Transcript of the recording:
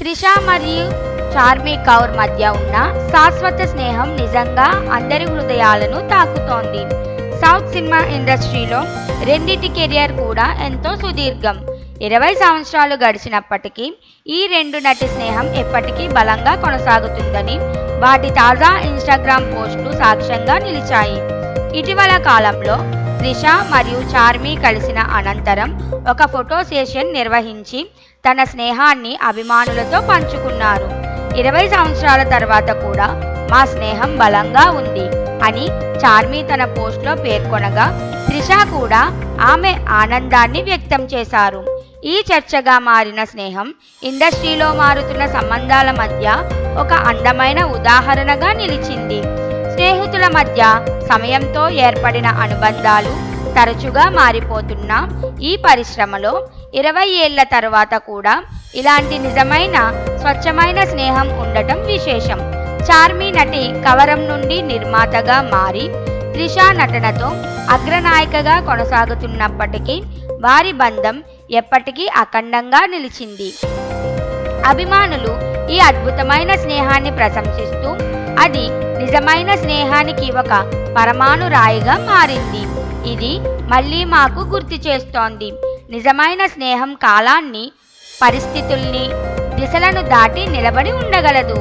త్రిష మరియు చార్మి కౌర్ మధ్య ఉన్న శాశ్వత స్నేహం నిజంగా అందరి హృదయాలను తాకుతోంది. సౌత్ సినిమా ఇండస్ట్రీలో రెండిటి కెరియర్ కూడా ఎంతో సుదీర్ఘం. ఇరవై సంవత్సరాలు గడిచినప్పటికీ ఈ రెండు నటి స్నేహం ఎప్పటికీ బలంగా కొనసాగుతుందని వాటి తాజా ఇన్స్టాగ్రామ్ పోస్టులు సాక్ష్యంగా నిలిచాయి. ఇటీవల కాలంలో త్రిష మరియు చార్మి కలిసిన అనంతరం ఒక ఫోటో సెషన్ నిర్వహించి తన స్నేహాన్ని అభిమానులతో పంచుకున్నారు. ఇరవై సంవత్సరాల తర్వాత కూడా మా స్నేహం బలంగా ఉంది అని చార్మి తన పోస్ట్లో పేర్కొనగా త్రిష కూడా ఆమె ఆనందాన్ని వ్యక్తం చేశారు. ఈ చర్చగా మారిన స్నేహం ఇండస్ట్రీలో మారుతున్న సంబంధాల మధ్య ఒక అందమైన ఉదాహరణగా నిలిచింది. స్నేహితుల మధ్య సమయంతో ఏర్పడిన అనుబంధాలు తరచుగా మారిపోతున్న ఈ పరిశ్రమలో ఇరవై ఏళ్ళ తరువాత కూడా ఇలాంటి నిజమైన స్వచ్ఛమైన స్నేహం ఉండటం విశేషం. చార్మి నటి కవరం నుండి నిర్మాతగా మారి త్రిష నటనతో అగ్రనాయికగా కొనసాగుతున్నప్పటికీ వారి బంధం ఎప్పటికీ అఖండంగా నిలిచింది. అభిమానులు ఈ అద్భుతమైన స్నేహాన్ని ప్రశంసిస్తూ అది నిజమైన స్నేహానికి ఒక పరమాణు రాయిగా మారింది. ఇది మళ్ళీ మాకు గుర్తు చేస్తోంది. నిజమైన స్నేహం కాలాన్ని పరిస్థితుల్ని దిశలను దాటి నిలబడి ఉండగలదు.